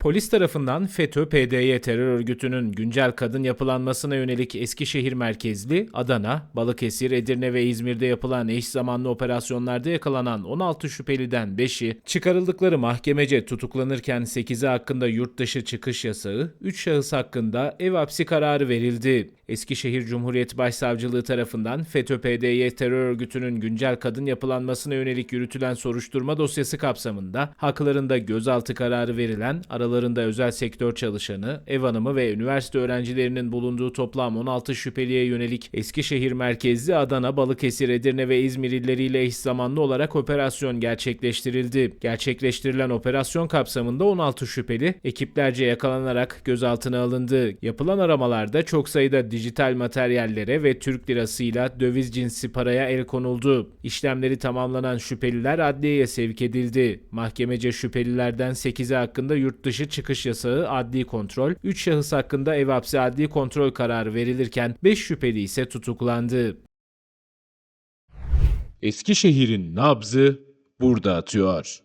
Polis tarafından FETÖ-PDY terör örgütünün güncel kadın yapılanmasına yönelik Eskişehir merkezli, Adana, Balıkesir, Edirne ve İzmir'de yapılan eş zamanlı operasyonlarda yakalanan 16 şüpheliden 5'i çıkarıldıkları mahkemece tutuklanırken 8'i hakkında yurt dışı çıkış yasağı, 3 şahıs hakkında ev hapsi kararı verildi. Eskişehir Cumhuriyet Başsavcılığı tarafından FETÖ-PDY terör örgütünün güncel kadın yapılanmasına yönelik yürütülen soruşturma dosyası kapsamında haklarında gözaltı kararı verilen aralarında özel sektör çalışanı, ev hanımı ve üniversite öğrencilerinin bulunduğu toplam 16 şüpheliye yönelik Eskişehir merkezli Adana, Balıkesir, Edirne ve İzmir illeriyle eş zamanlı olarak operasyon gerçekleştirildi. Gerçekleştirilen operasyon kapsamında 16 şüpheli ekiplerce yakalanarak gözaltına alındı. Yapılan aramalarda çok sayıda dijital materyallere ve Türk lirasıyla döviz cinsi paraya el konuldu. İşlemleri tamamlanan şüpheliler adliyeye sevk edildi. Mahkemece şüphelilerden 8'i hakkında yurt dışı çıkış yasağı adli kontrol, 3 şahıs hakkında ev hapsi adli kontrol kararı verilirken 5 şüpheli ise tutuklandı. Eskişehir'in nabzı burada atıyor.